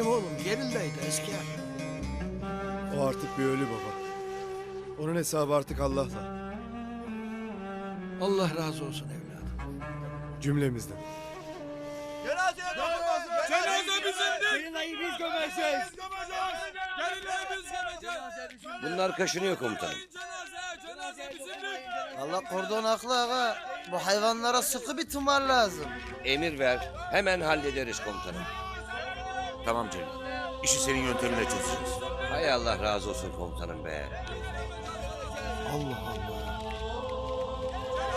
Benim oğlum yerindeydi eski yer. O artık bir ölü baba. Onun hesabı artık Allah'la. Allah razı olsun evladım. Cümlemizden. Cenaze bizimdir. Gelinayı biz gömeceğiz. Gelinayı biz gömeceğiz. Bunlar kaşınıyor komutanım. Cenaze, cenaze bizimdir. Allah kordon haklı aga. Bu hayvanlara sıkı bir tımar lazım. Emir ver. Hemen hallederiz komutanım. Tamam Celil. İşi senin yönteminle çözeceğiz. Hay Allah razı olsun komutanım be.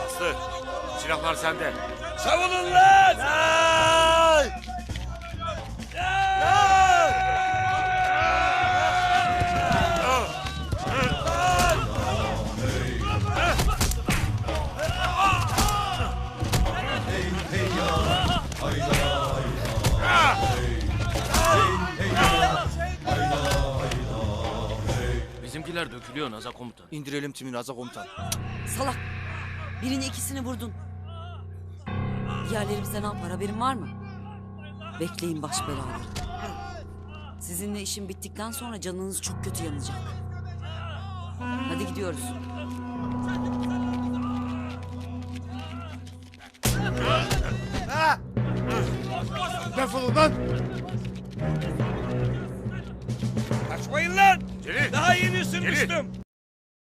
Aslı, silahlar sende. Savunun lan! Bizimkiler dökülüyor Naza komutan. İndirelim timi Naza komutan. Salak. Birini ikisini vurdun. Diğerleri bize ne yapar haberin var mı? Bekleyin baş belaları. Sizinle işim bittikten sonra canınız çok kötü yanacak. Hadi gidiyoruz. Defolun lan! Celil, Daha yeni ısınmıştım.